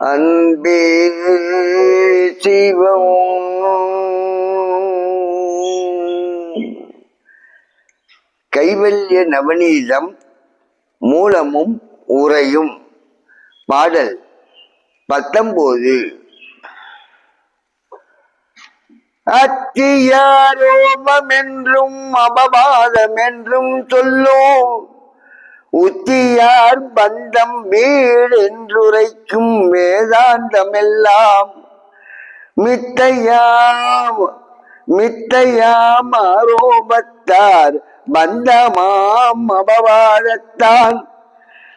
அன்பே சிவம். கைவல்ய நவநீதம் மூலமும் உரையும் பாடல் பத்தொன்பது அத்தியாரோமம் என்றும் அபவாதம் என்றும் சொல்லும் உத்தியார் பந்தம் வீடு என்றுரைக்கும் வேதாந்தமெல்லாம். மித்தையாம் மித்தையாம் ஆரோபத்தார் பந்தமாம் அபவாதத்தான்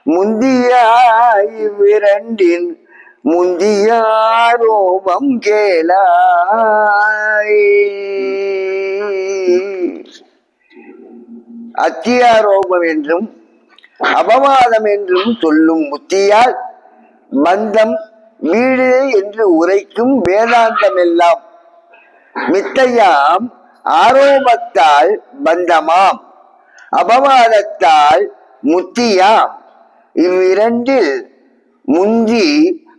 முந்தியாய் இவ்விரண்டின் முந்தியாரோபம் கேளாய். அத்தியாரோபம் என்றும் அபவாதம் என்றும் சொல்லும் முத்தியால் மந்தம் வீடு என்று உரைக்கும் வேதாந்தம் எல்லாம் மித்தையாம் ஆரோபத்தால் பந்தமாம் அபவாதத்தால் முத்தியாம். இவ்விரண்டில் முந்தி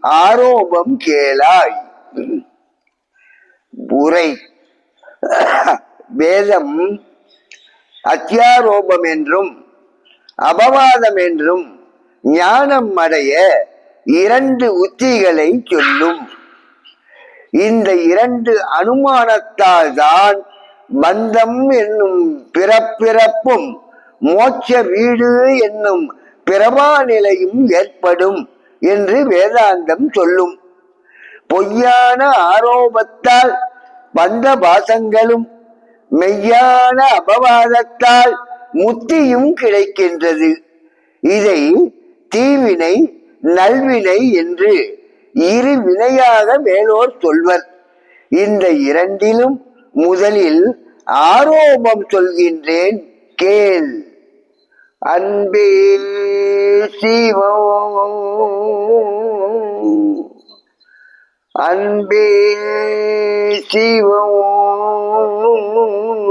ஆரோபம் கேளாய். உரை வேதம் அத்தியாரோபம் என்றும் அபவாதம் என்றும் ஞானம் அடைய இரண்டு உத்திகளை சொல்லும். இந்த இரண்டு அனுமானத்தால் தான் பந்தம் என்னும் பிறப்பிறப்பும் மோட்ச வீடு என்னும் பிறவா நிலையும் ஏற்படும் என்று வேதாந்தம் சொல்லும். பொய்யான ஆரோபத்தால் பந்த பாசங்களும் மெய்யான அபவாதத்தால் முத்தியும் கிடைக்கின்றது இதை தீவினை நல்வினை என்று இரு வினையாக மேலோர் சொல்வர். இந்த இரண்டிலும் முதலில் ஆரோபம் சொல்கின்றேன் கேள். அன்பே சிவம். அன்பே சிவம்.